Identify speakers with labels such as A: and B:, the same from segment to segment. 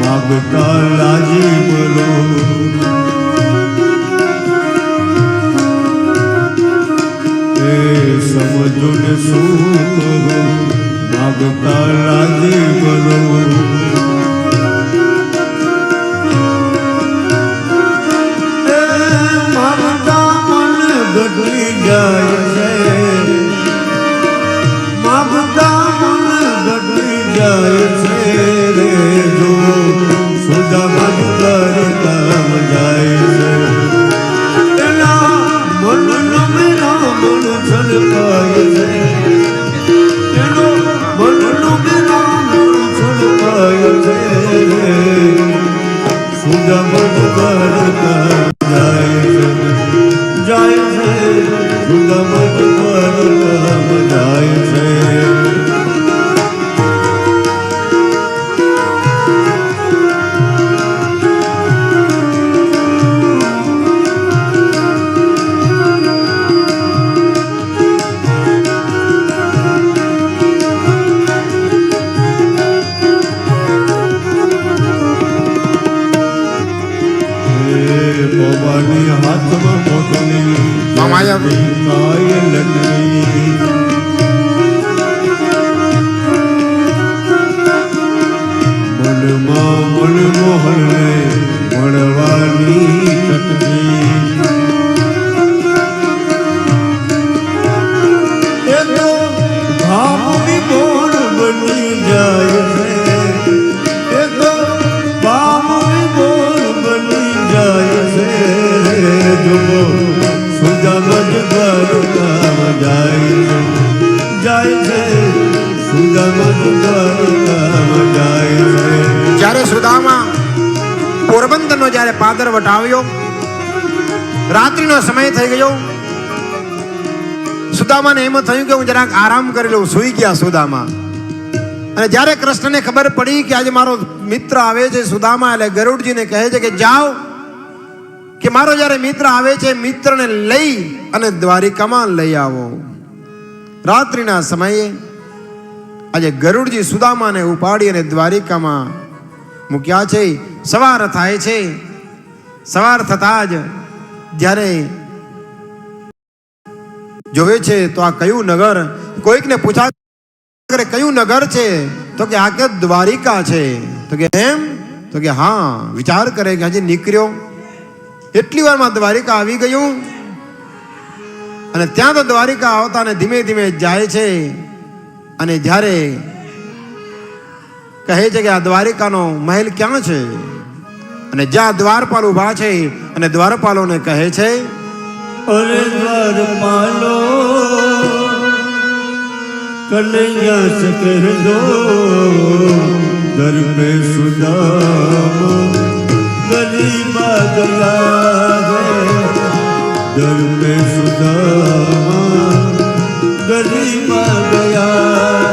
A: માગતા લાજી બોલો. એ સમજો ને શું માગતા રાજી બોલો. મન છલકાય છે એનો મનનો મેરા મન છલકાય છે રે સુધા મન કરતા જાય છે સુધા મન કરતા જાય છે ભવાની હાથમાં મોટલી. કાય લટવી મનમાં મનમોહનને મળવાની
B: જ્યારે સુદામા પોરબંદરનો જ્યારે પાદર વટાવ્યો રાત્રિનો સમય થઈ ગયો. સુદામાને એમ થયું કે હું જરાક આરામ કરી લઉં, સૂઈ ગયા સુદામા. અને જ્યારે કૃષ્ણને ખબર પડી કે આજે મારો મિત્ર આવે છે સુદામા, એટલે ગરુડજીને કહે છે કે જાઓ, કે મારો જ્યારે મિત્ર આવે છે મિત્રને લઈ અને દ્વારિકામાં લઈ આવો. રાત્રિના સમયે આજે ગરુડજી સુદામાને ઉપાડી અને દ્વારિકામાં મૂક્યા છે. સવાર થાય છે. સવાર થતા જ જ્યારે જોવે છે તો આ કયું નગર? કોઈકને પૂછા કયું નગર છે? તો કે, આ કે દ્વારિકા છે. તો કે, એમ? તો કે, હા. વિચાર કરે કે હજી નીકળ્યો. એટલી વારમાં દ્વારિકા આવી ગયું. અને ત્યાં તો દ્વારિકા આવતા ને ધીમે ધીમે જાય છે અને જ્યારે કહે છે કે આ દ્વારિકાનો મહેલ ક્યાં છે? અને જ્યાં દ્વારપાલ ઊભા છે અને દ્વારપાલોને કહે છે
A: દ્વારપાલો, કનૈયા સે કહ દો સુદામ ગરીબા દર ગલીમાં ગયા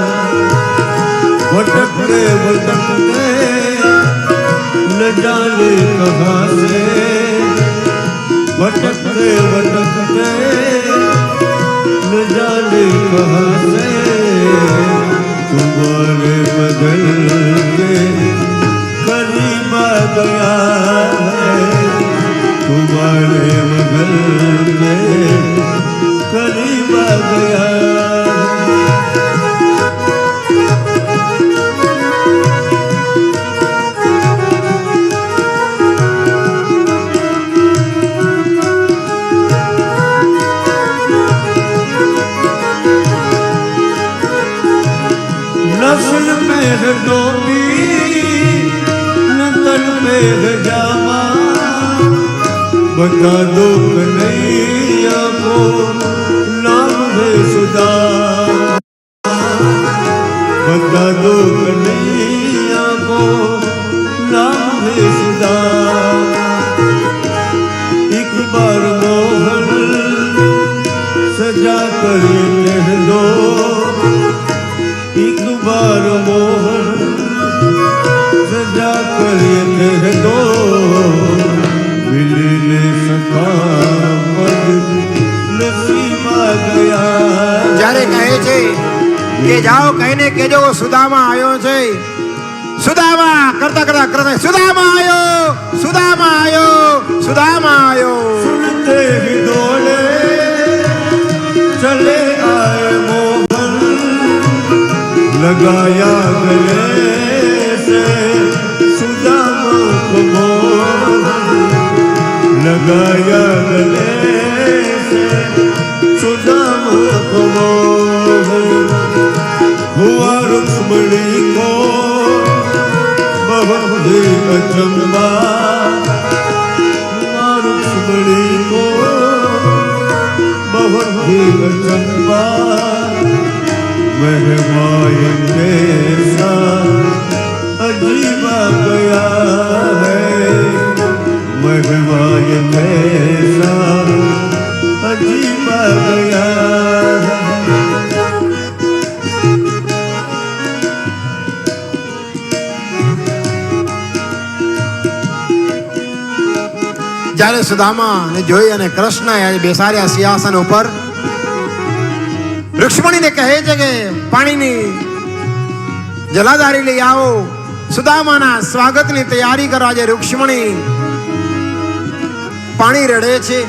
A: ભટકતે ભટકતે ન જાને કહા સે ભટકતે ભટકતે ન જાને કહા મેઘ જામા બધા દુઃખ નહીં આપો નામ હે સુદા બધા દુઃખ નહીં આપો નામ હે સુદા એક બાર મોહન સજા કરી લહેદો એક બાર મોહન
B: જ્યારે કહે છે કે જાઓ, કહીને કેજો સુદામા આવ્યો છે. સુદામા કરતા કરતા કરતા સુદામા આવ્યો સુદામા આવ્યો સુદામા
A: આવ્યો ચલે આય મોહન. લગાયા ગયે
B: જ્યારે સુદામાને જોઈ અને કૃષ્ણ બેસાડ્યા સિંહાસન ઉપર, રુક્ષ્મણીને કહે છે કે, પાણીની જલાધારી લઈ આવો. સુદામાના સ્વાગતની તૈયારી કરવા જે રુક્ષ્મણી પાણી રડે છે.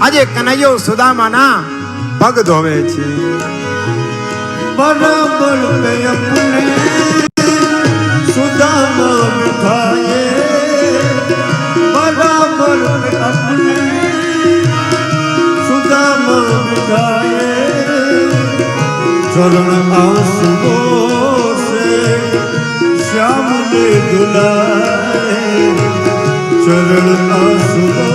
B: આજે કનૈયો સુદામાના પગ ધોવે છે.
A: સુદામા ચરણ આંસુઓ સે શ્યામ ને દુલાય. ચરણ આંસુઓ